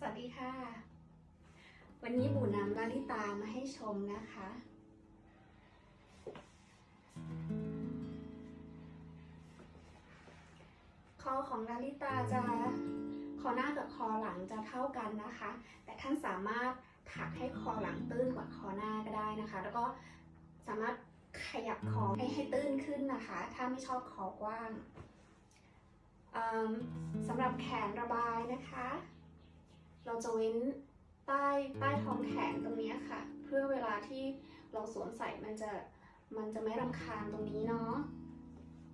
สวัสดีค่ะ วันนี้บูนำลาลิตามาให้ชมนะคะ คอของลาลิตาจะคอหน้ากับคอหลังจะเท่ากันนะคะ แต่ท่านสามารถถักให้คอหลังตื้นกว่าคอหน้าก็ได้นะคะ แล้วก็สามารถขยับคอให้ให้ตื้นขึ้นนะคะ ถ้าไม่ชอบคอกว้างสำหรับแขนระบายนะคะ เราจะเว้นใต้ใต้ท้องแขนตรงนี้ค่ะ เพื่อเวลาที่เราสวมใส่มันจะมันจะไม่รำคาญตรงนี้เนาะ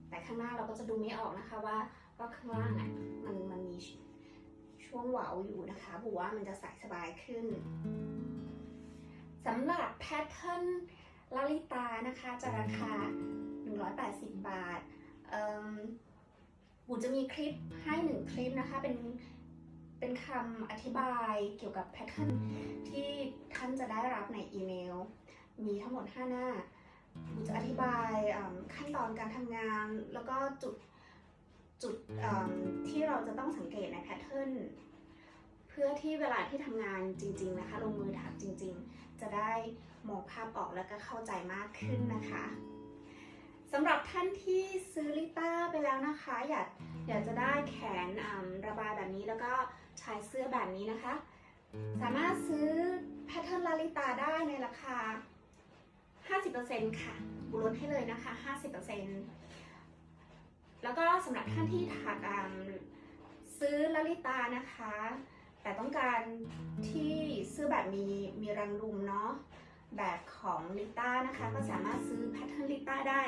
แต่ข้างหน้าเราก็จะดูไม่ออกนะคะว่าว่าข้างล่างอะมันมันมีช่วงเหวาอยู่นะคะบูว่ามันจะใส่สบายขึ้นสำหรับแพทเทิร์นลาลิตานะคะจะราคา 180 บาทอิ่มบูจะมีคลิปให้หนึ่งคลิปนะคะ เป็น เป็นคำอธิบายเกี่ยวกับแพทเทิร์นที่ท่านจะได้รับในอีเมล มีทั้งหมด 5 หน้าผมจะอธิบายอืมขั้นตอนการทำงาน แล้วก็จุดจุดอืมที่เราจะต้องสังเกตในแพทเทิร์นเพื่อที่เวลาที่ทำงานจริง ๆ นะคะลงมือถักจริง ๆ จะได้มองภาพออกแล้วก็เข้าใจมากขึ้นนะคะสำหรับท่านที่ซื้อลิต้าไปแล้วนะคะ อยาก อยากจะได้แขนอืมระบายแบบนี้แล้วก็ชายเสื้อแบบนี้นะคะ สามารถซื้อแพทเทิร์นลาลิตาได้ในราคา 50%ค่ะบุลดให้เลยนะคะ 50%แล้วก็สำหรับท่านที่ถักอ่าซื้อลาลิตานะคะ แต่ต้องการที่เสื้อแบบมีมีรังรุมเนาะแบบของลิต้านะคะ ก็สามารถซื้อแพทเทิร์นลิต้าได้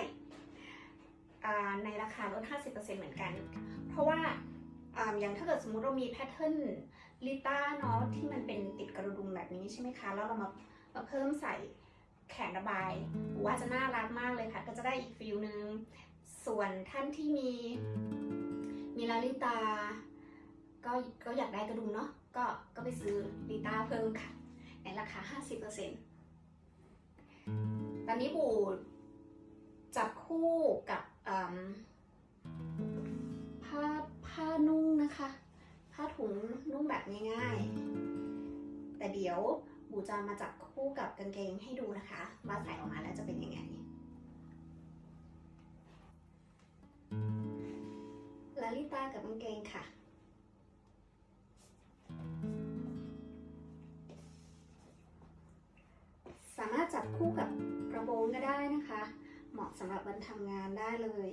ในราคาลด 50%เหมือนกัน เพราะว่าอ่าอย่างถ้าเกิดสมมุติเรามีแพทเทิร์นลิต้าเนาะที่มันเป็นติดกระดุมแบบนี้ใช่ไหมคะ แล้วเรามามาเพิ่มใส่แขนระบายว่าจะน่ารักมากเลยค่ะ ก็จะได้อีกฟิลนึง ส่วนท่านที่มี มีลาลิตา ก็ก็อยากได้กระดุมเนาะก็ก็ไปซื้อลิต้าเพิ่มค่ะ ในราคา 50%ตอนนี้บูจับคู่กับอืม ผ้าผ้านุ่งนะคะ ผ้าถุงนุ่งแบบง่ายๆ แต่เดี๋ยวบูจะมาจับคู่กับกางเกงให้ดูนะคะ ว่าใส่ออกมาแล้วจะเป็นยังไง ลาลิตากับกางเกงค่ะสามารถจับคู่กับกระโปรงก็ได้นะคะ เหมาะสำหรับวันทำงานได้เลย